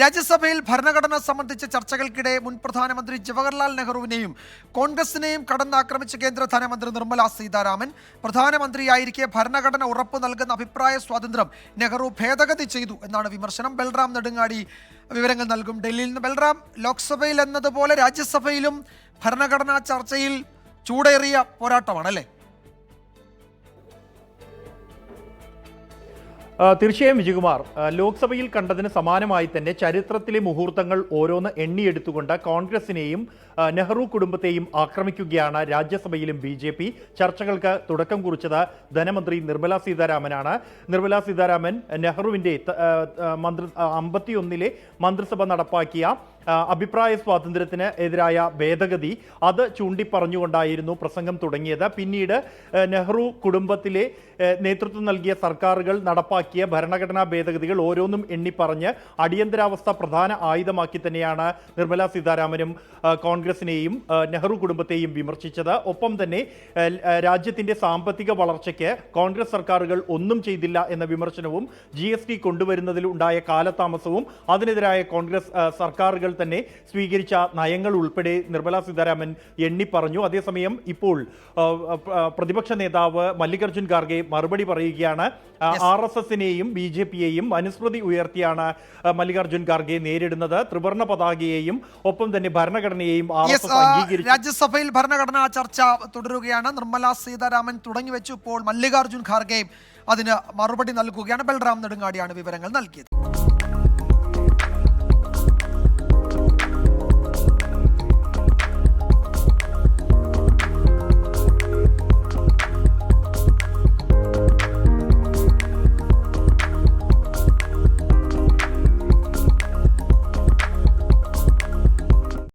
രാജ്യസഭയിൽ ഭരണഘടന സംബന്ധിച്ച ചർച്ചകൾക്കിടെ മുൻ പ്രധാനമന്ത്രി ജവഹർലാൽ നെഹ്റുവിനെയും കോൺഗ്രസിനെയും കടന്നാക്രമിച്ച കേന്ദ്ര ധനമന്ത്രി നിർമ്മല സീതാരാമൻ പ്രധാനമന്ത്രിയായിരിക്കെ ഭരണഘടന ഉറപ്പ് നൽകുന്ന അഭിപ്രായ സ്വാതന്ത്ര്യം നെഹ്റു ഭേദഗതി ചെയ്തു എന്നാണ് വിമർശനം. ബൽറാം നെടുങ്ങാടി വിവരങ്ങൾ നൽകും. ഡൽഹിയിൽ നിന്ന് ബൽറാം ലോക്സഭയിൽ എന്നതുപോലെ രാജ്യസഭയിലും ഭരണഘടനാ ചർച്ചയിൽ ചൂടേറിയ പോരാട്ടമാണല്ലേ? തീർച്ചയായും വിജയകുമാർ. ലോക്സഭയിൽ കണ്ടതിന് സമാനമായി തന്നെ ചരിത്രത്തിലെ മുഹൂർത്തങ്ങൾ ഓരോന്ന് എണ്ണിയെടുത്തുകൊണ്ട് കോൺഗ്രസിനെയും നെഹ്റു കുടുംബത്തെയും ആക്രമിക്കുകയാണ് രാജ്യസഭയിലും ബി ജെ പി. ചർച്ചകൾക്ക് തുടക്കം കുറിച്ചത് ധനമന്ത്രി നിർമ്മല സീതാരാമനാണ്. നിർമ്മല സീതാരാമൻ നെഹ്റുവിന്റെ മന്ത്രി അമ്പത്തിയൊന്നിലെ മന്ത്രിസഭ നടപ്പാക്കിയ അഭിപ്രായ സ്വാതന്ത്ര്യത്തിന് എതിരായ ഭേദഗതി അത് ചൂണ്ടിപ്പറഞ്ഞുകൊണ്ടായിരുന്നു പ്രസംഗം തുടങ്ങിയത്. പിന്നീട് നെഹ്റു കുടുംബത്തിലെ നേതൃത്വം നൽകിയ സർക്കാരുകൾ നടപ്പാക്കിയ ഭരണഘടനാ ഭേദഗതികൾ ഓരോന്നും എണ്ണിപ്പറഞ്ഞ് അടിയന്തരാവസ്ഥ പ്രധാന ആയുധമാക്കി തന്നെയാണ് നിർമ്മല സീതാരാമനും കോൺഗ്രസിനെയും നെഹ്റു കുടുംബത്തെയും വിമർശിച്ചത്. ഒപ്പം തന്നെ രാജ്യത്തിന്റെ സാമ്പത്തിക വളർച്ചയ്ക്ക് കോൺഗ്രസ് സർക്കാരുകൾ ഒന്നും ചെയ്തില്ല എന്ന വിമർശനവും ജി കൊണ്ടുവരുന്നതിൽ ഉണ്ടായ കാലതാമസവും അതിനെതിരായ കോൺഗ്രസ് സർക്കാരുകൾ തന്നെ സ്വീകരിച്ച നയങ്ങൾ ഉൾപ്പെടെ നിർമ്മലാ സീതാരാമൻ എണ്ണി പറഞ്ഞു. അതേസമയം ഇപ്പോൾ പ്രതിപക്ഷ നേതാവ് മല്ലികാർജുൻ ഖാർഗെ മറുപടി പറയുകയാണ്. ആർ എസ് എസിനെയും ബി ജെ പിയെയും അനുസ്മൃതി ഉയർത്തിയാണ് മല്ലികാർജുൻ ഖാർഗെ നേരിടുന്നത്. ത്രിവർണ പതാകയെയും ഒപ്പം തന്നെ ഭരണഘടനയെയും രാജ്യസഭയിൽ ഭരണഘടനാ ചർച്ച തുടരുകയാണ്. നിർമ്മല സീതാരാമൻ തുടങ്ങി വെച്ചു ഇപ്പോൾ മല്ലികാർജുൻ ഖാർഗെയും അതിന് മറുപടി നൽകുകയാണ്. ബൽറാം നെടുങ്ങാടിയാണ് വിവരങ്ങൾ നൽകിയത്.